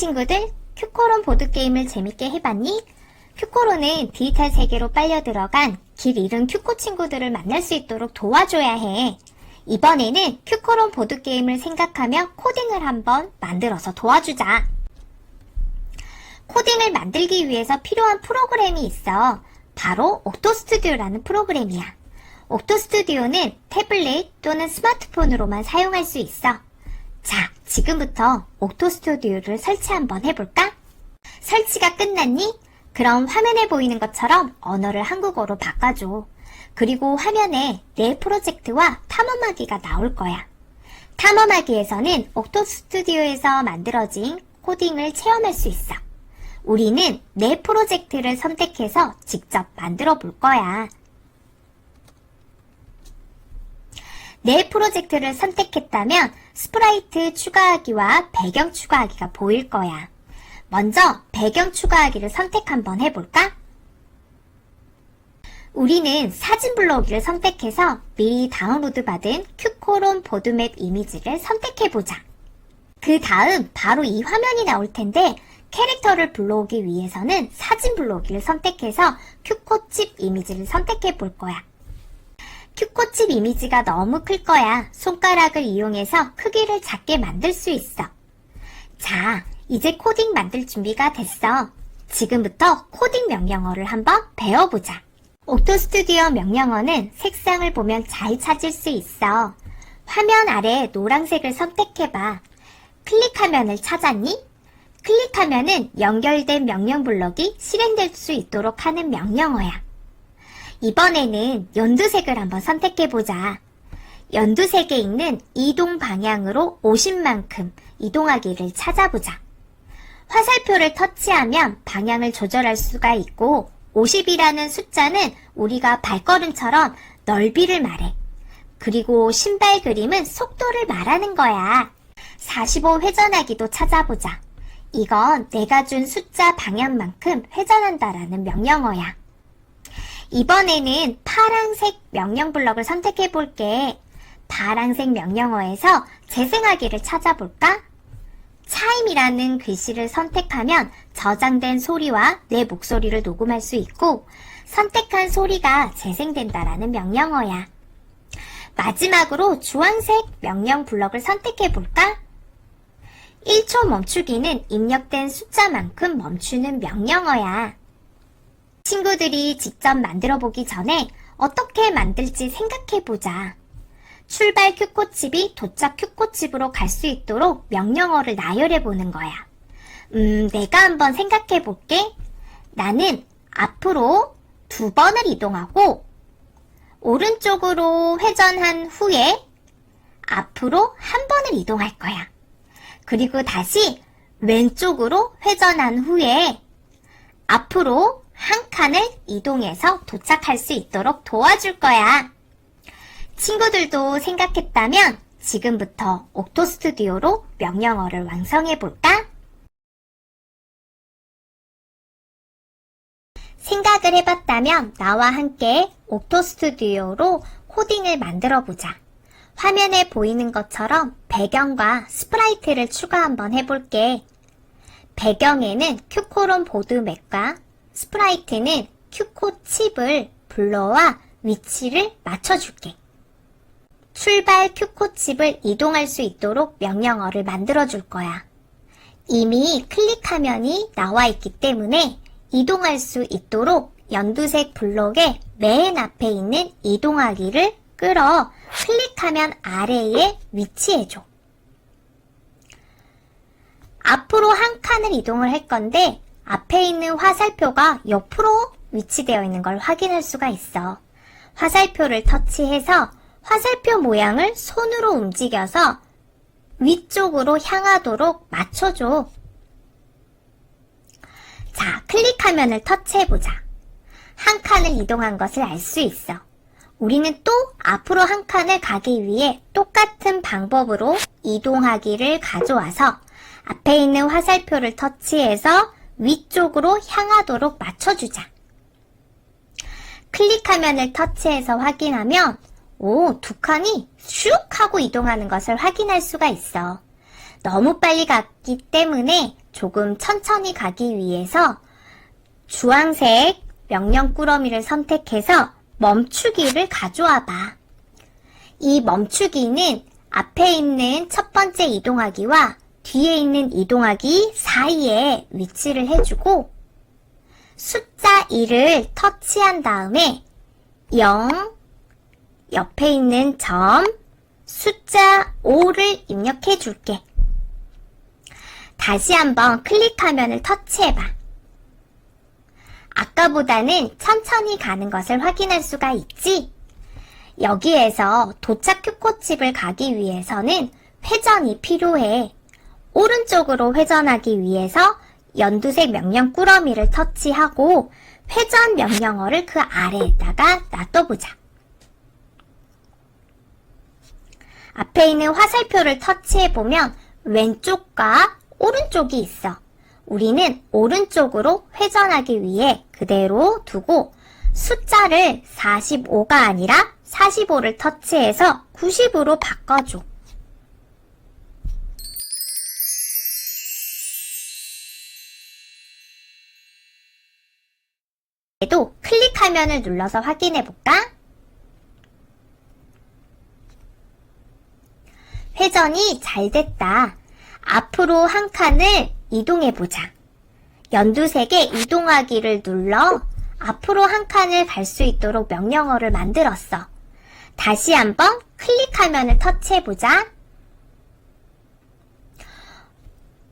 친구들, 큐코론 보드게임을 재밌게 해봤니? 큐코론은 디지털 세계로 빨려 들어간 길 잃은 큐코 친구들을 만날 수 있도록 도와줘야 해. 이번에는 큐코론 보드게임을 생각하며 코딩을 한번 만들어서 도와주자. 코딩을 만들기 위해서 필요한 프로그램이 있어. 바로 옥토스튜디오라는 프로그램이야. 옥토스튜디오는 태블릿 또는 스마트폰으로만 사용할 수 있어. 자, 지금부터 옥토 스튜디오를 설치 한번 해볼까? 설치가 끝났니? 그럼 화면에 보이는 것처럼 언어를 한국어로 바꿔줘. 그리고 화면에 내 프로젝트와 탐험하기가 나올 거야. 탐험하기에서는 옥토 스튜디오에서 만들어진 코딩을 체험할 수 있어. 우리는 내 프로젝트를 선택해서 직접 만들어 볼 거야. 내 프로젝트를 선택했다면 스프라이트 추가하기와 배경 추가하기가 보일 거야. 먼저 배경 추가하기를 선택 한번 해볼까? 우리는 사진 블록을 선택해서 미리 다운로드 받은 큐코론 보드맵 이미지를 선택해보자. 그 다음 바로 이 화면이 나올 텐데 캐릭터를 불러오기 위해서는 사진 불러오기를 선택해서 큐코칩 이미지를 선택해 볼 거야. 큐코칩 이미지가 너무 클 거야. 손가락을 이용해서 크기를 작게 만들 수 있어. 자, 이제 코딩 만들 준비가 됐어. 지금부터 코딩 명령어를 한번 배워보자. 옥토스튜디오 명령어는 색상을 보면 잘 찾을 수 있어. 화면 아래 노란색을 선택해봐. 클릭하면을 찾았니? 클릭하면은 연결된 명령 블록이 실행될 수 있도록 하는 명령어야. 이번에는 연두색을 한번 선택해보자. 연두색에 있는 이동 방향으로 50만큼 이동하기를 찾아보자. 화살표를 터치하면 방향을 조절할 수가 있고 50이라는 숫자는 우리가 발걸음처럼 넓이를 말해. 그리고 신발 그림은 속도를 말하는 거야. 45 회전하기도 찾아보자. 이건 내가 준 숫자 방향만큼 회전한다라는 명령어야. 이번에는 파란색 명령 블럭을 선택해 볼게. 파란색 명령어에서 재생하기를 찾아볼까? 차임이라는 글씨를 선택하면 저장된 소리와 내 목소리를 녹음할 수 있고 선택한 소리가 재생된다라는 명령어야. 마지막으로 주황색 명령 블럭을 선택해 볼까? 1초 멈추기는 입력된 숫자만큼 멈추는 명령어야. 친구들이 직접 만들어 보기 전에 어떻게 만들지 생각해 보자. 출발 큐코칩이 도착 큐코칩으로 갈 수 있도록 명령어를 나열해 보는 거야. 음, 내가 한번 생각해 볼게. 나는 앞으로 두 번을 이동하고 오른쪽으로 회전한 후에 앞으로 한 번을 이동할 거야. 그리고 다시 왼쪽으로 회전한 후에 앞으로 한 칸을 이동해서 도착할 수 있도록 도와줄 거야. 친구들도 생각했다면 지금부터 옥토 스튜디오로 명령어를 완성해 볼까? 생각을 해봤다면 나와 함께 옥토 스튜디오로 코딩을 만들어 보자. 화면에 보이는 것처럼 배경과 스프라이트를 추가 한번 해볼게. 배경에는 큐코론 보드 맵과 스프라이트는 큐코 칩을 불러와 위치를 맞춰줄게. 출발 큐코 칩을 이동할 수 있도록 명령어를 만들어 줄 거야. 이미 클릭화면이 나와 있기 때문에 이동할 수 있도록 연두색 블록의 맨 앞에 있는 이동하기를 끌어 클릭하면 아래에 위치해줘. 앞으로 한 칸을 이동을 할 건데 앞에 있는 화살표가 옆으로 위치되어 있는 걸 확인할 수가 있어. 화살표를 터치해서 화살표 모양을 손으로 움직여서 위쪽으로 향하도록 맞춰줘. 자, 클릭화면을 터치해보자. 한 칸을 이동한 것을 알 수 있어. 우리는 또 앞으로 한 칸을 가기 위해 똑같은 방법으로 이동하기를 가져와서 앞에 있는 화살표를 터치해서 위쪽으로 향하도록 맞춰주자. 클릭화면을 터치해서 확인하면 오, 두 칸이 슉 하고 이동하는 것을 확인할 수가 있어. 너무 빨리 갔기 때문에 조금 천천히 가기 위해서 주황색 명령 꾸러미를 선택해서 멈추기를 가져와 봐. 이 멈추기는 앞에 있는 첫 번째 이동하기와 뒤에 있는 이동하기 사이에 위치를 해주고 숫자 1을 터치한 다음에 0, 옆에 있는 점, 숫자 5를 입력해 줄게. 다시 한번 클릭 화면을 터치해봐. 아까보다는 천천히 가는 것을 확인할 수가 있지? 여기에서 도착 큐코칩을 가기 위해서는 회전이 필요해. 오른쪽으로 회전하기 위해서 연두색 명령 꾸러미를 터치하고 회전 명령어를 그 아래에다가 놔둬보자. 앞에 있는 화살표를 터치해보면 왼쪽과 오른쪽이 있어. 우리는 오른쪽으로 회전하기 위해 그대로 두고 숫자를 45가 아니라 45를 터치해서 90으로 바꿔줘. 도 클릭 화면을 눌러서 확인해 볼까? 회전이 잘 됐다. 앞으로 한 칸을 이동해 보자. 연두색의 이동하기를 눌러 앞으로 한 칸을 갈 수 있도록 명령어를 만들었어. 다시 한번 클릭 화면을 터치해 보자.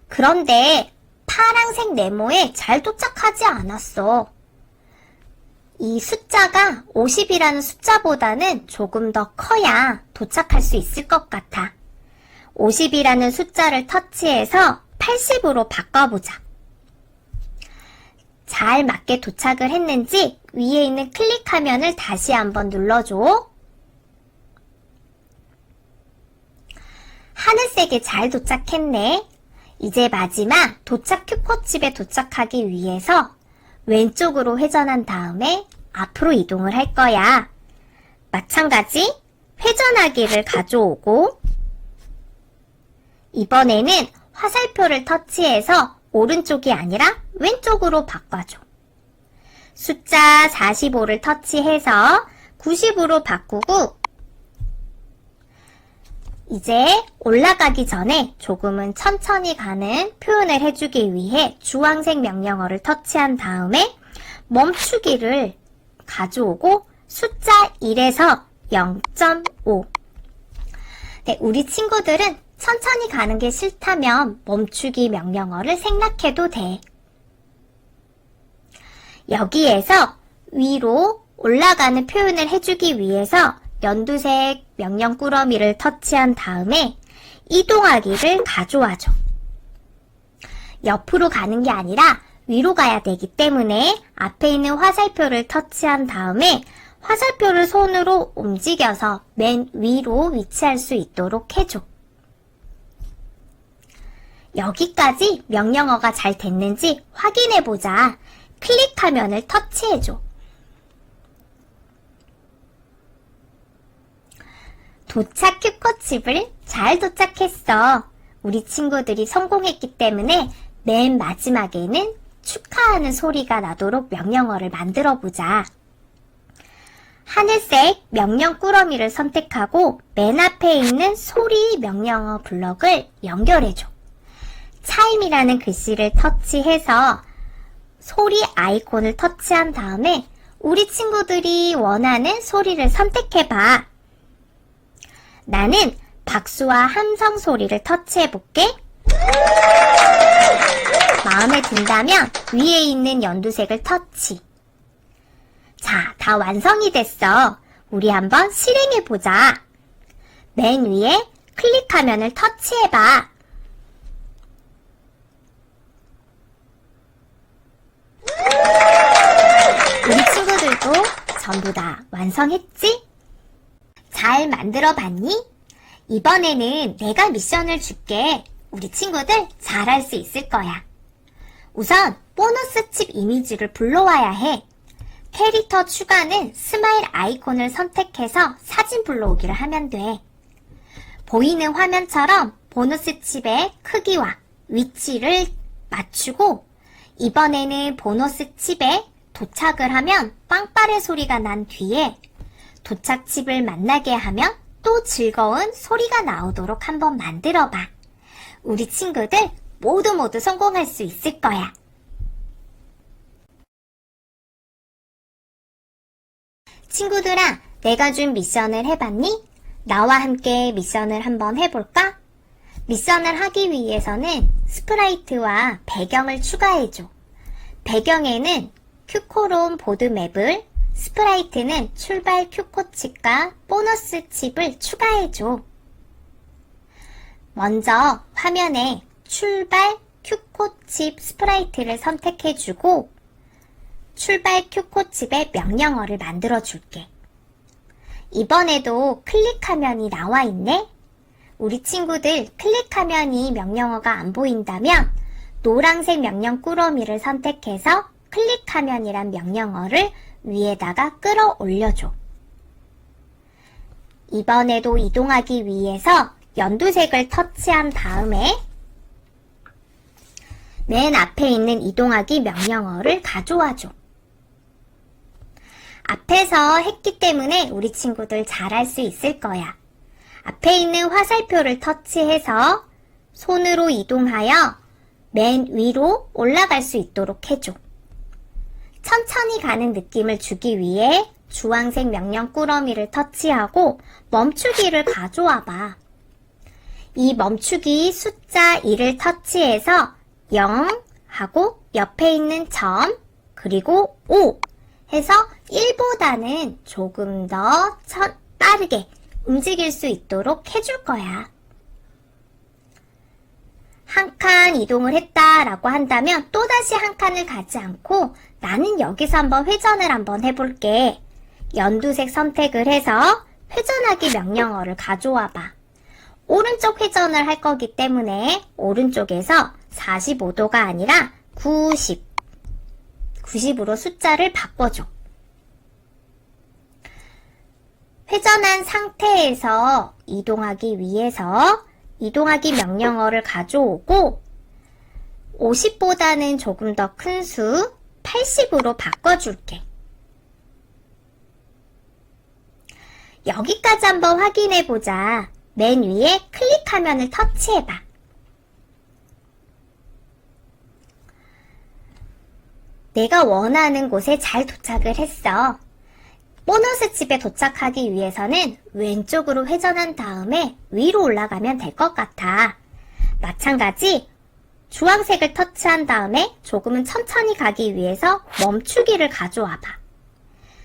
그런데 파랑색 네모에 잘 도착하지 않았어. 이 숫자가 50이라는 숫자보다는 조금 더 커야 도착할 수 있을 것 같아. 50이라는 숫자를 터치해서 80으로 바꿔보자. 잘 맞게 도착을 했는지 위에 있는 클릭 화면을 다시 한번 눌러줘. 하늘색에 잘 도착했네. 이제 마지막 도착 큐포칩에 도착하기 위해서 왼쪽으로 회전한 다음에 앞으로 이동을 할 거야. 마찬가지 회전하기를 가져오고 이번에는 화살표를 터치해서 오른쪽이 아니라 왼쪽으로 바꿔줘. 숫자 45를 터치해서 90으로 바꾸고 이제 올라가기 전에 조금은 천천히 가는 표현을 해주기 위해 주황색 명령어를 터치한 다음에 멈추기를 가져오고 숫자 1에서 0.5. 네, 우리 친구들은 천천히 가는 게 싫다면 멈추기 명령어를 생략해도 돼. 여기에서 위로 올라가는 표현을 해주기 위해서 연두색 명령 꾸러미를 터치한 다음에 이동하기를 가져와줘. 옆으로 가는 게 아니라 위로 가야 되기 때문에 앞에 있는 화살표를 터치한 다음에 화살표를 손으로 움직여서 맨 위로 위치할 수 있도록 해줘. 여기까지 명령어가 잘 됐는지 확인해 보자. 클릭 화면을 터치해줘. 도착 큐커칩을 잘 도착했어. 우리 친구들이 성공했기 때문에 맨 마지막에는 축하하는 소리가 나도록 명령어를 만들어 보자. 하늘색 명령 꾸러미를 선택하고 맨 앞에 있는 소리 명령어 블럭을 연결해줘. 차임이라는 글씨를 터치해서 소리 아이콘을 터치한 다음에 우리 친구들이 원하는 소리를 선택해봐. 나는 박수와 함성 소리를 터치해 볼게. 마음에 든다면 위에 있는 연두색을 터치. 자, 다 완성이 됐어. 우리 한번 실행해 보자. 맨 위에 클릭 화면을 터치해봐. 우리 친구들도 전부 다 완성했지? 잘 만들어 봤니? 이번에는 내가 미션을 줄게. 우리 친구들 잘할 수 있을 거야. 우선 보너스 칩 이미지를 불러와야 해. 캐릭터 추가는 스마일 아이콘을 선택해서 사진 불러오기를 하면 돼. 보이는 화면처럼 보너스 칩의 크기와 위치를 맞추고 이번에는 보너스 칩에 도착을 하면 빵빠레 소리가 난 뒤에 도착 칩을 만나게 하면 또 즐거운 소리가 나오도록 한번 만들어 봐. 우리 친구들 모두 모두 성공할 수 있을 거야. 친구들아, 내가 준 미션을 해봤니? 나와 함께 미션을 한번 해볼까? 미션을 하기 위해서는 스프라이트와 배경을 추가해줘. 배경에는 큐코롬 보드맵을, 스프라이트는 출발 큐코칩과 보너스 칩을 추가해줘. 먼저 화면에 출발 큐코칩 스프라이트를 선택해주고 출발 큐코칩의 명령어를 만들어 줄게. 이번에도 클릭화면이 나와 있네? 우리 친구들 클릭화면이 명령어가 안 보인다면 노란색 명령 꾸러미를 선택해서 클릭화면이란 명령어를 위에다가 끌어올려줘. 이번에도 이동하기 위해서 연두색을 터치한 다음에 맨 앞에 있는 이동하기 명령어를 가져와줘. 앞에서 했기 때문에 우리 친구들 잘할 수 있을 거야. 앞에 있는 화살표를 터치해서 손으로 이동하여 맨 위로 올라갈 수 있도록 해줘. 천천히 가는 느낌을 주기 위해 주황색 명령 꾸러미를 터치하고 멈추기를 가져와 봐. 이 멈추기 숫자 2를 터치해서 0 하고 옆에 있는 점 그리고 5 해서 1보다는 조금 더 천, 빠르게 움직일 수 있도록 해줄 거야. 한 칸 이동을 했다라고 한다면 또다시 한 칸을 가지 않고 나는 여기서 한번 회전을 한번 해볼게. 연두색 선택을 해서 회전하기 명령어를 가져와 봐. 오른쪽 회전을 할 거기 때문에 오른쪽에서 45도가 아니라 90. 90으로 숫자를 바꿔줘. 회전한 상태에서 이동하기 위해서 이동하기 명령어를 가져오고 50보다는 조금 더 큰 수 80으로 바꿔줄게. 여기까지 한번 확인해 보자. 맨 위에 클릭 화면을 터치해봐. 내가 원하는 곳에 잘 도착을 했어. 보너스 칩에 도착하기 위해서는 왼쪽으로 회전한 다음에 위로 올라가면 될 것 같아. 마찬가지 주황색을 터치한 다음에 조금은 천천히 가기 위해서 멈추기를 가져와 봐.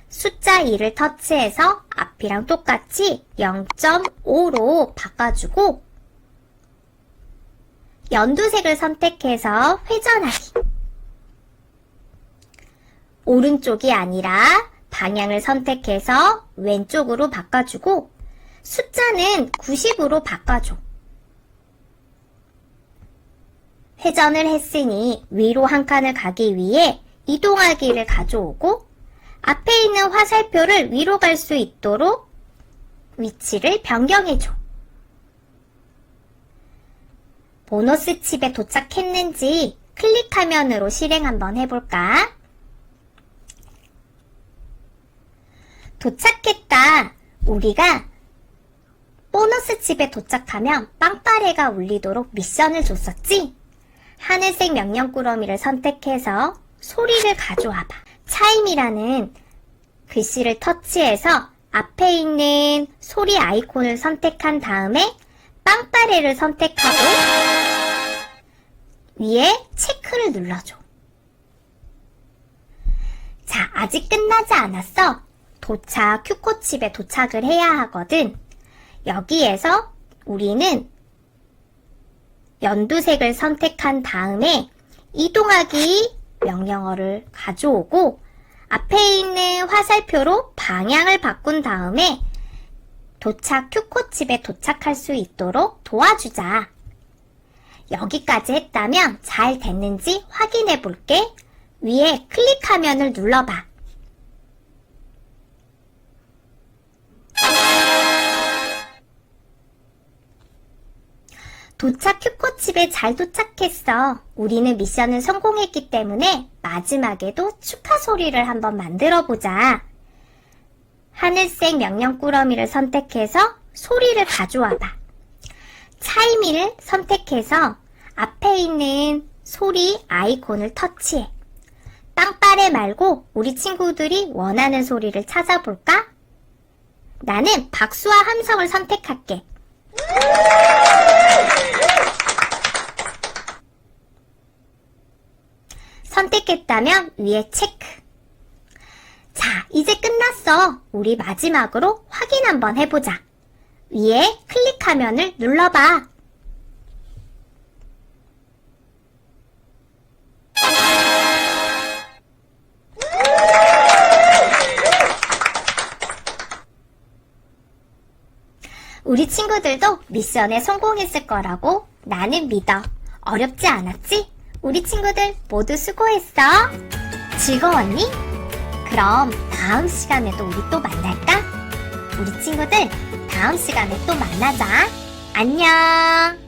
숫자 2를 터치해서 앞이랑 똑같이 0.5로 바꿔주고 연두색을 선택해서 회전하기. 오른쪽이 아니라 방향을 선택해서 왼쪽으로 바꿔주고 숫자는 90으로 바꿔줘. 회전을 했으니 위로 한 칸을 가기 위해 이동하기를 가져오고 앞에 있는 화살표를 위로 갈 수 있도록 위치를 변경해줘. 보너스 칩에 도착했는지 클릭 화면으로 실행 한번 해볼까? 도착했다. 우리가 보너스 칩에 도착하면 빵빠레가 울리도록 미션을 줬었지? 하늘색 명령 꾸러미를 선택해서 소리를 가져와봐. 차임이라는 글씨를 터치해서 앞에 있는 소리 아이콘을 선택한 다음에 빵빠레를 선택하고 위에 체크를 눌러줘. 자, 아직 끝나지 않았어. 도착, 큐코칩에 도착을 해야 하거든. 여기에서 우리는 연두색을 선택한 다음에 이동하기 명령어를 가져오고 앞에 있는 화살표로 방향을 바꾼 다음에 도착 큐코칩에 도착할 수 있도록 도와주자. 여기까지 했다면 잘 됐는지 확인해 볼게. 위에 클릭 화면을 눌러봐. 도착 큐코칩 집에 잘 도착했어. 우리는 미션을 성공했기 때문에 마지막에도 축하 소리를 한번 만들어 보자. 하늘색 명령꾸러미를 선택해서 소리를 가져와 봐. 차이미를 선택해서 앞에 있는 소리 아이콘을 터치해. 빵빠레 말고 우리 친구들이 원하는 소리를 찾아볼까? 나는 박수와 함성을 선택할게. 선택했다면 위에 체크. 자, 이제 끝났어. 우리 마지막으로 확인 한번 해보자. 위에 클릭화면을 눌러봐. 우리 친구들도 미션에 성공했을 거라고 나는 믿어. 어렵지 않았지? 우리 친구들 모두 수고했어. 즐거웠니? 그럼 다음 시간에도 우리 또 만날까? 우리 친구들 다음 시간에 또 만나자. 안녕.